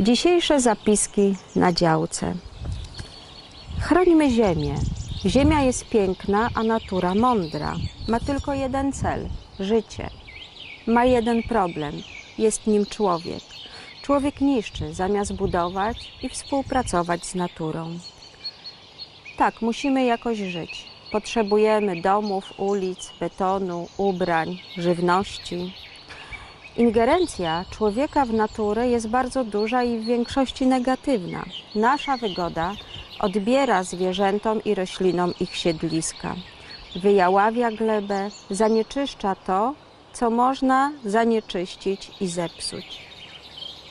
Dzisiejsze zapiski na działce. Chronimy ziemię. Ziemia jest piękna, a natura mądra. Ma tylko jeden cel życie. Ma jeden problem jest nim człowiek. Człowiek niszczy zamiast budować i współpracować z naturą. Tak, musimy jakoś żyć. Potrzebujemy domów, ulic, betonu, ubrań, żywności. Ingerencja człowieka w naturę jest bardzo duża i w większości negatywna. Nasza wygoda odbiera zwierzętom i roślinom ich siedliska. Wyjaławia glebę, zanieczyszcza to, co można zanieczyścić i zepsuć.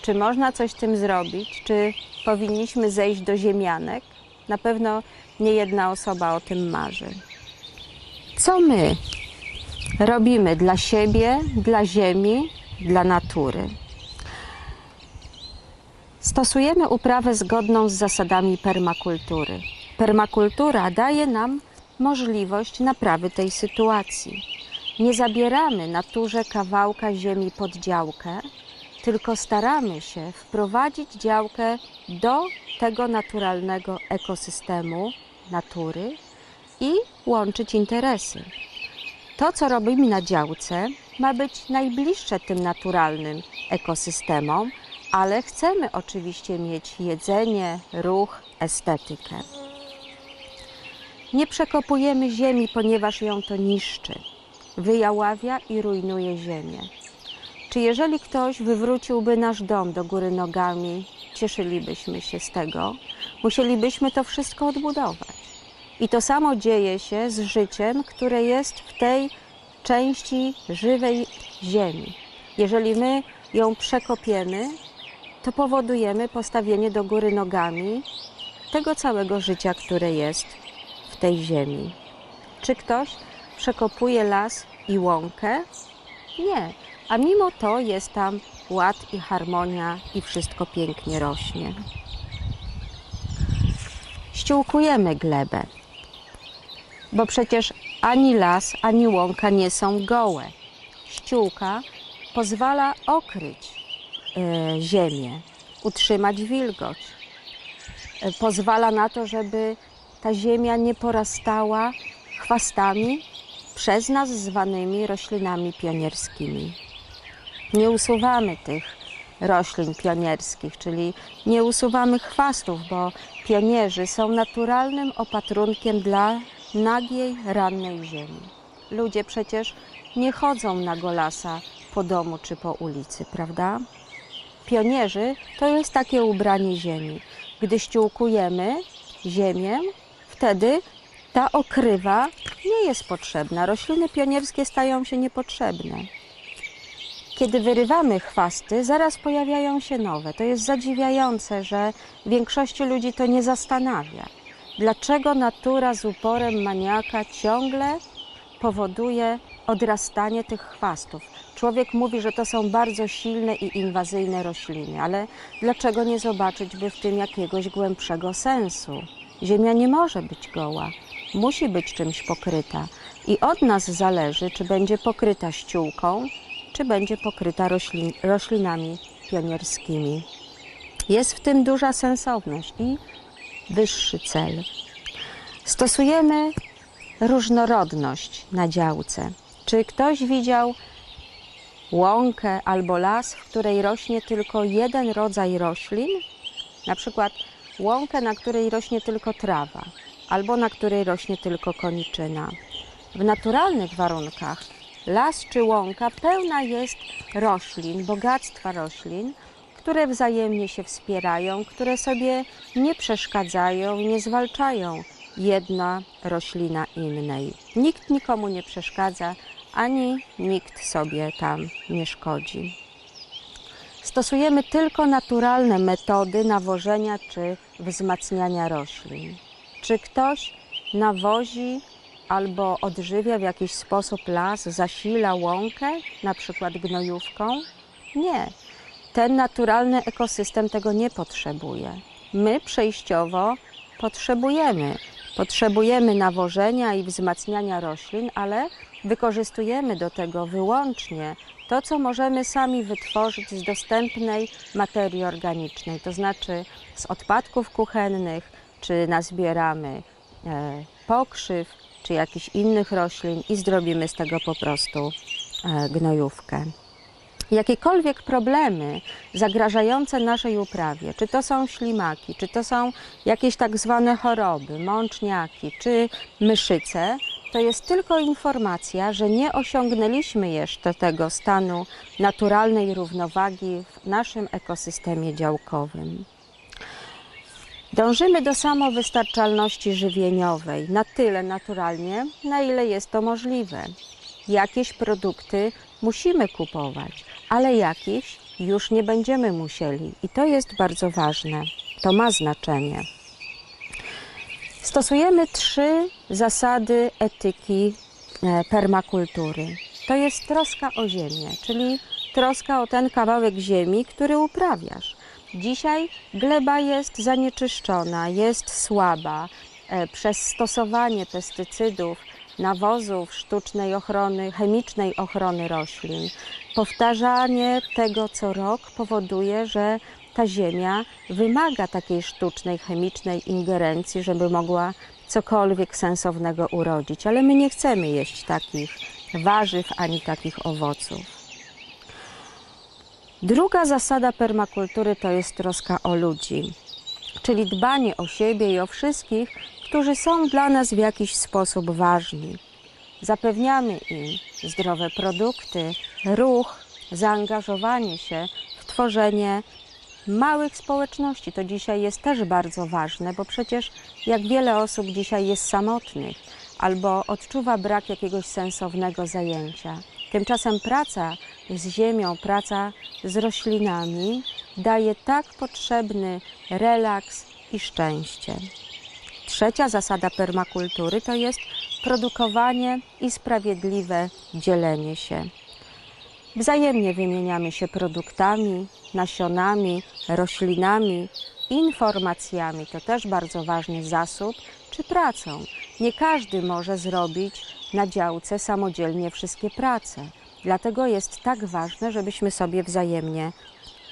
Czy można coś z tym zrobić? Czy powinniśmy zejść do ziemianek? Na pewno nie jedna osoba o tym marzy. Co my robimy dla siebie, dla ziemi, dla natury? Stosujemy uprawę zgodną z zasadami permakultury. Permakultura daje nam możliwość naprawy tej sytuacji. Nie zabieramy naturze kawałka ziemi pod działkę, tylko staramy się wprowadzić działkę do tego naturalnego ekosystemu natury i łączyć interesy. To, co robimy na działce, ma być najbliższe tym naturalnym ekosystemom, ale chcemy oczywiście mieć jedzenie, ruch, estetykę. Nie przekopujemy ziemi, ponieważ ją to niszczy, wyjaławia i rujnuje ziemię. Czy jeżeli ktoś wywróciłby nasz dom do góry nogami, cieszylibyśmy się z tego? Musielibyśmy to wszystko odbudować. I to samo dzieje się z życiem, które jest w tej części żywej ziemi. Jeżeli my ją przekopiemy, to powodujemy postawienie do góry nogami tego całego życia, które jest w tej ziemi. Czy ktoś przekopuje las i łąkę? Nie. A mimo to jest tam ład i harmonia i wszystko pięknie rośnie. Ściółkujemy glebę, bo przecież ani las, ani łąka nie są gołe. Ściółka pozwala okryć e, ziemię, utrzymać wilgoć. E, pozwala na to, żeby ta ziemia nie porastała chwastami przez nas zwanymi roślinami pionierskimi. Nie usuwamy tych roślin pionierskich, czyli nie usuwamy chwastów, bo pionierzy są naturalnym opatrunkiem dla nagiej, rannej ziemi. Ludzie przecież nie chodzą na golasa po domu czy po ulicy, prawda? Pionierzy to jest takie ubranie ziemi. Gdy ściółkujemy ziemię, wtedy ta okrywa nie jest potrzebna. Rośliny pionierskie stają się niepotrzebne. Kiedy wyrywamy chwasty, zaraz pojawiają się nowe. To jest zadziwiające, że większości ludzi to nie zastanawia. Dlaczego natura z uporem maniaka ciągle powoduje odrastanie tych chwastów? Człowiek mówi, że to są bardzo silne i inwazyjne rośliny, ale dlaczego nie zobaczyć by w tym jakiegoś głębszego sensu? Ziemia nie może być goła, musi być czymś pokryta. I od nas zależy, czy będzie pokryta ściółką, czy będzie pokryta roślin, roślinami pionierskimi. Jest w tym duża sensowność i wyższy cel. Stosujemy różnorodność na działce. Czy ktoś widział łąkę albo las, w której rośnie tylko jeden rodzaj roślin? Na przykład łąkę, na której rośnie tylko trawa, albo na której rośnie tylko koniczyna. W naturalnych warunkach las czy łąka pełna jest roślin, bogactwa roślin, które wzajemnie się wspierają, które sobie nie przeszkadzają, nie zwalczają jedna roślina innej. Nikt nikomu nie przeszkadza, ani nikt sobie tam nie szkodzi. Stosujemy tylko naturalne metody nawożenia czy wzmacniania roślin. Czy ktoś nawozi albo odżywia w jakiś sposób las, zasila łąkę, na przykład gnojówką? Nie. Ten naturalny ekosystem tego nie potrzebuje. My przejściowo potrzebujemy Potrzebujemy nawożenia i wzmacniania roślin, ale wykorzystujemy do tego wyłącznie to, co możemy sami wytworzyć z dostępnej materii organicznej, to znaczy z odpadków kuchennych, czy nazbieramy e, pokrzyw, czy jakichś innych roślin i zrobimy z tego po prostu e, gnojówkę. Jakiekolwiek problemy zagrażające naszej uprawie, czy to są ślimaki, czy to są jakieś tak zwane choroby, mączniaki, czy myszyce, to jest tylko informacja, że nie osiągnęliśmy jeszcze tego stanu naturalnej równowagi w naszym ekosystemie działkowym. Dążymy do samowystarczalności żywieniowej na tyle naturalnie, na ile jest to możliwe. Jakieś produkty musimy kupować, ale jakieś już nie będziemy musieli i to jest bardzo ważne. To ma znaczenie. Stosujemy trzy zasady etyki e, permakultury. To jest troska o ziemię, czyli troska o ten kawałek ziemi, który uprawiasz. Dzisiaj gleba jest zanieczyszczona, jest słaba e, przez stosowanie pestycydów, nawozów, sztucznej ochrony, chemicznej ochrony roślin. Powtarzanie tego co rok powoduje, że ta ziemia wymaga takiej sztucznej, chemicznej ingerencji, żeby mogła cokolwiek sensownego urodzić. Ale my nie chcemy jeść takich warzyw ani takich owoców. Druga zasada permakultury to jest troska o ludzi, czyli dbanie o siebie i o wszystkich, którzy są dla nas w jakiś sposób ważni. Zapewniamy im zdrowe produkty, ruch, zaangażowanie się w tworzenie małych społeczności. To dzisiaj jest też bardzo ważne, bo przecież jak wiele osób dzisiaj jest samotnych albo odczuwa brak jakiegoś sensownego zajęcia. Tymczasem praca z ziemią, praca z roślinami daje tak potrzebny relaks i szczęście. Trzecia zasada permakultury to jest produkowanie i sprawiedliwe dzielenie się. Wzajemnie wymieniamy się produktami, nasionami, roślinami, informacjami to też bardzo ważny zasób, czy pracą. Nie każdy może zrobić na działce samodzielnie wszystkie prace. Dlatego jest tak ważne, żebyśmy sobie wzajemnie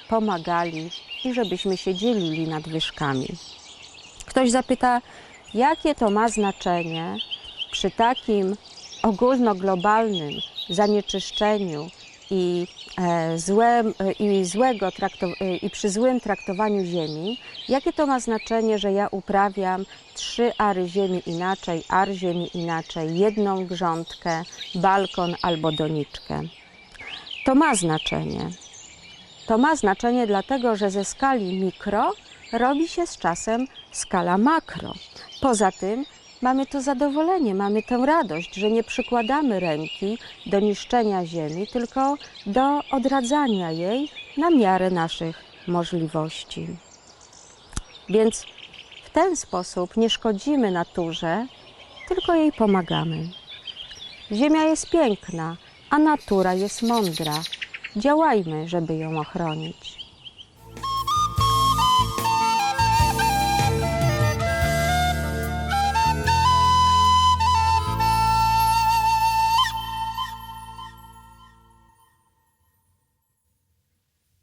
pomagali i żebyśmy się dzielili nadwyżkami. Ktoś zapyta, jakie to ma znaczenie przy takim ogólnoglobalnym zanieczyszczeniu i, e, złem, e, i, złego e, i przy złym traktowaniu ziemi, jakie to ma znaczenie, że ja uprawiam trzy ary ziemi inaczej, ar ziemi inaczej, jedną grządkę, balkon albo doniczkę. To ma znaczenie. To ma znaczenie dlatego, że ze skali mikro robi się z czasem skala makro. Poza tym mamy to zadowolenie, mamy tę radość, że nie przykładamy ręki do niszczenia ziemi, tylko do odradzania jej na miarę naszych możliwości. Więc w ten sposób nie szkodzimy naturze, tylko jej pomagamy. Ziemia jest piękna, a natura jest mądra. Działajmy, żeby ją ochronić.